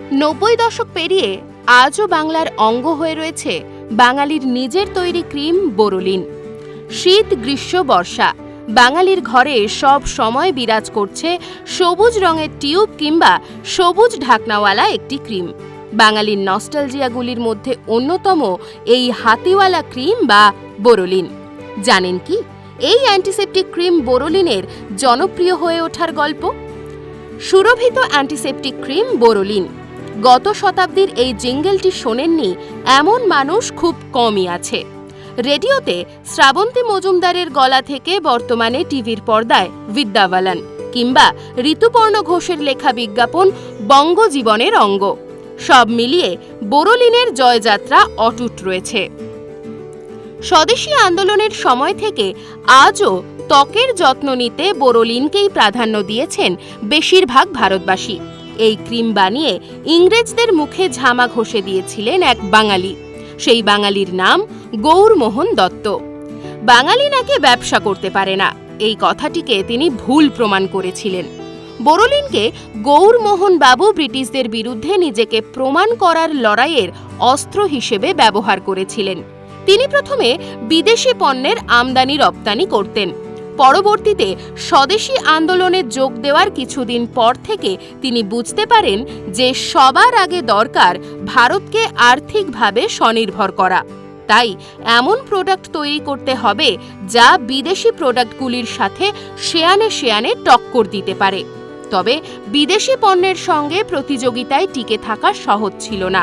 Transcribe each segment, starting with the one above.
নব্বই দশক পেরিয়ে আজও বাংলার অঙ্গ হয়ে রয়েছে বাঙালির নিজের তৈরি ক্রিম বোরোলিন। শীত, গ্রীষ্ম, বর্ষা, বাঙালির ঘরে সব সময় বিরাজ করছে সবুজ রঙের টিউব কিংবা সবুজ ঢাকনাওয়ালা একটি ক্রিম। বাঙালির নস্টালজিয়াগুলির মধ্যে অন্যতম এই হাতিওয়ালা ক্রিম বা বোরোলিন। জানেন কি? এই অ্যান্টিসেপটিক ক্রিম বোরোলিনের জনপ্রিয় হয়ে ওঠার গল্প? সুরভিত অ্যান্টিসেপটিক ক্রিম বোরোলিন। গত শতাব্দীর এই জিঙ্গেলটি শোনেননি এমন মানুষ খুব কমই আছে। রেডিওতে শ্রাবন্তী মজুমদারের গলা থেকে বর্তমানে টিভির পর্দায় বিদ্যাবালান কিংবা ঋতুপর্ণ ঘোষের লেখা বিজ্ঞাপন বঙ্গজীবনের অঙ্গ। সব মিলিয়ে বোরোলিনের জয়যাত্রা অটুট রয়েছে। স্বদেশী আন্দোলনের সময় থেকে আজও ত্বকের যত্ন নিতে বোরোলিনকেই প্রাধান্য দিয়েছেন বেশিরভাগ ভারতবাসী। এই ক্রিম বানিয়ে ইংরেজদের মুখে ঝামা ঘষে দিয়েছিলেন এক বাঙালি। সেই বাঙালির নাম গৌরমোহন দত্ত। বাঙালি নাকি ব্যবসা করতে পারে না, এই কথাটিকে তিনি ভুল প্রমাণ করেছিলেন। বোরোলিনকে গৌরমোহন বাবু ব্রিটিশদের বিরুদ্ধে নিজেকে প্রমাণ করার লড়াইয়ের অস্ত্র হিসেবে ব্যবহার করেছিলেন। তিনি প্রথমে বিদেশি পণ্যের আমদানি রপ্তানি করতেন। পরবর্তীতে স্বদেশী আন্দোলনে যোগ দেওয়ার কিছুদিন পর থেকে তিনি বুঝতে পারেন যে সবার আগে দরকার ভারতকে আর্থিকভাবে স্বনির্ভর করা। তাই এমন প্রোডাক্ট তৈরি করতে হবে যা বিদেশি প্রোডাক্টগুলির সাথে শেয়ানে শেয়ানে টক্কর দিতে পারে। তবে বিদেশি পণ্যের সঙ্গে প্রতিযোগিতায় টিকে থাকা সহজ ছিল না।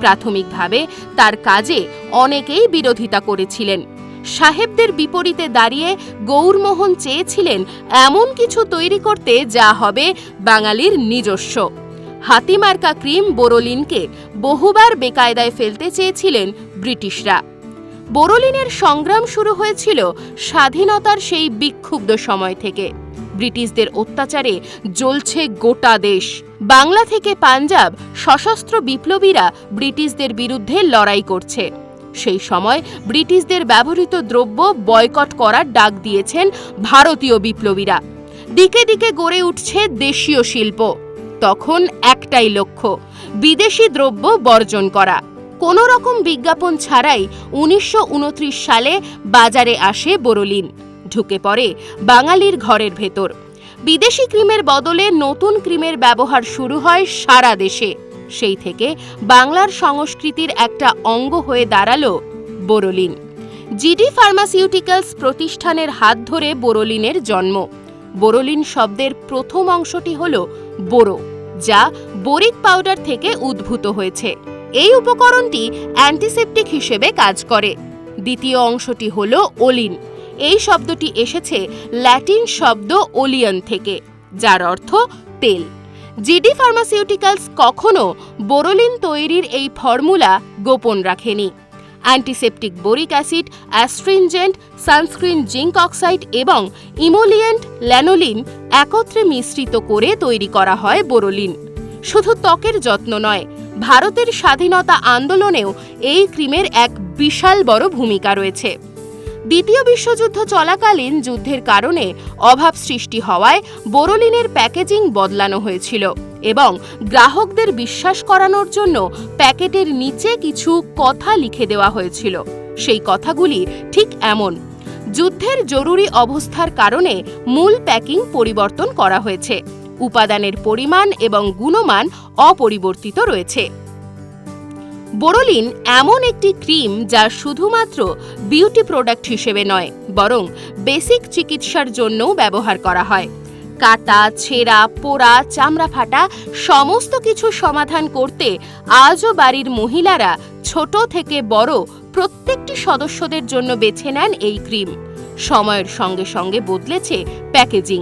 প্রাথমিকভাবে তার কাজে অনেকেই বিরোধিতা করেছিলেন। সাহেবদের বিপরীতে দাঁড়িয়ে গৌরমোহন চেয়েছিলেন এমন কিছু তৈরি করতে যা হবে বাঙালির নিজস্ব। হাতিমার্কা ক্রিম বোরোলিনকে বহুবার বেকায়দায় ফেলতে চেয়েছিলেন ব্রিটিশরা। বোরোলিনের সংগ্রাম শুরু হয়েছিল স্বাধীনতার সেই বিক্ষুব্ধ সময় থেকে। ব্রিটিশদের অত্যাচারে জ্বলছে গোটা দেশ। বাংলা থেকে পাঞ্জাব সশস্ত্র বিপ্লবীরা ব্রিটিশদের বিরুদ্ধে লড়াই করছে। সেই সময় ব্রিটিশদের ব্যবহৃত দ্রব্য বয়কট করার ডাক দিয়েছেন ভারতীয় বিপ্লবীরা। দিকে দিকে গড়ে উঠছে দেশীয় শিল্প। তখন একটাই লক্ষ্য, বিদেশি দ্রব্য বর্জন করা। কোনো রকম বিজ্ঞাপন ছাড়াই উনিশশো উনত্রিশ সালে বাজারে আসে বোরোলিন। ঢুকে পড়ে বাঙালির ঘরের ভেতর। বিদেশি ক্রিমের বদলে নতুন ক্রিমের ব্যবহার শুরু হয় সারা দেশে। সেই থেকে বাংলার সংস্কৃতির একটা অঙ্গ হয়ে দাঁড়াল বোরোলিন। জিডি ফার্মাসিউটিক্যালস প্রতিষ্ঠানের হাত ধরে বোরোলিনের জন্ম। বোরোলিন শব্দের প্রথম অংশটি হল বোরো, যা বোরিক পাউডার থেকে উদ্ভূত হয়েছে। এই উপকরণটি অ্যান্টিসেপটিক হিসেবে কাজ করে। দ্বিতীয় অংশটি হল ওলিন। এই শব্দটি এসেছে ল্যাটিন শব্দ ওলিয়ন থেকে, যার অর্থ তেল। জিডি ফার্মাসিউটিক্যালস কখনো বোরোলিন তৈরির এই ফর্মুলা গোপন রাখেনি। Antiseptic boric acid, astringent, sunscreen zinc oxide এবং ইমোলিয়েন্ট ল্যানোলিন একত্রে মিশ্রিত করে তৈরি করা হয় বোরোলিন। শুধু ত্বকের যত্ন নয়, ভারতের স্বাধীনতা আন্দোলনেও এই ক্রিমের এক বিশাল বড় ভূমিকা রয়েছে। দ্বিতীয় বিশ্বযুদ্ধ চলাকালীন যুদ্ধের কারণে অভাব সৃষ্টি হওয়ায় বোরোলিনের প্যাকেজিং বদলানো হয়েছিল এবং গ্রাহকদের বিশ্বাস করানোর জন্য প্যাকেটের নিচে কিছু কথা লিখে দেওয়া হয়েছিল। সেই কথাগুলি ঠিক এমন। যুদ্ধের জরুরি অবস্থার কারণে মূল প্যাকিং পরিবর্তন করা হয়েছে। উপাদানের পরিমাণ এবং গুণমান অপরিবর্তিত রয়েছে। বোরোলিন এমন একটি ক্রিম যা শুধুমাত্র বিউটি প্রোডাক্ট হিসেবে নয়, বরং বেসিক চিকিৎসার জন্যও ব্যবহার করা হয়। কাটা, ছেঁড়া, পোড়া, চামড়া ফাটা সমস্ত কিছু সমাধান করতে আজও বাড়ির মহিলারা ছোট থেকে বড় প্রত্যেকটি সদস্যদের জন্য বেছে নেন এই ক্রিম। সময়ের সঙ্গে সঙ্গে বদলেছে প্যাকেজিং।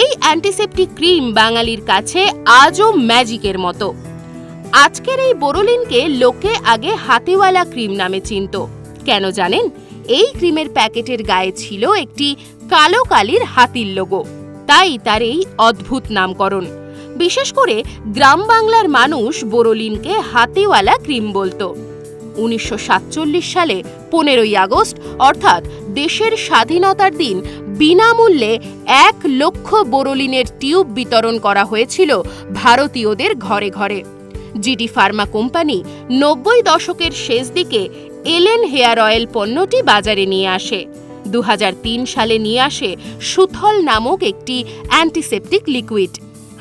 এই অ্যান্টিসেপটিক ক্রিম বাঙালির কাছে আজও ম্যাজিকের মতো। আজকের এই বোরোলিনকে লোকে আগে হাতিওয়ালা ক্রিম নামে চিনত। কেন জানেন? এই ক্রিমের প্যাকেটের গায়ে ছিল একটি কালো কালির হাতির লোগো। তাই তার এই অদ্ভুত নামকরণ। বিশেষ করে গ্রাম বাংলার মানুষ বোরোলিনকে হাতিওয়ালা ক্রিম বলতো। উনিশশো সাতচল্লিশ সালে পনেরোই আগস্ট, অর্থাৎ দেশের স্বাধীনতার দিন, বিনামূল্যে এক লক্ষ বোরোলিনের টিউব বিতরণ করা হয়েছিল ভারতীয়দের ঘরে ঘরে। জিডি ফার্মা কোম্পানি নব্বই দশকের শেষ দিকে এলেন হেয়ার অয়েল পণ্যটি বাজারে নিয়ে আসে। দু হাজার তিন সালে নিয়ে আসে সুথল নামক একটি অ্যান্টিসেপটিক লিকুইড।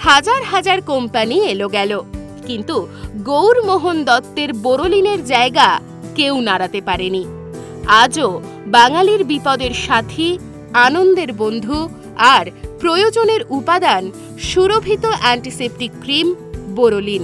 হাজার হাজার কোম্পানি এলো গেল, কিন্তু গৌরমোহন দত্তের বোরোলিনের জায়গা কেউ নাড়াতে পারেনি। আজও বাঙালির বিপদের সাথী, আনন্দের বন্ধু আর প্রয়োজনের উপাদান সুরভিত অ্যান্টিসেপটিক ক্রিম, বোরোলিন।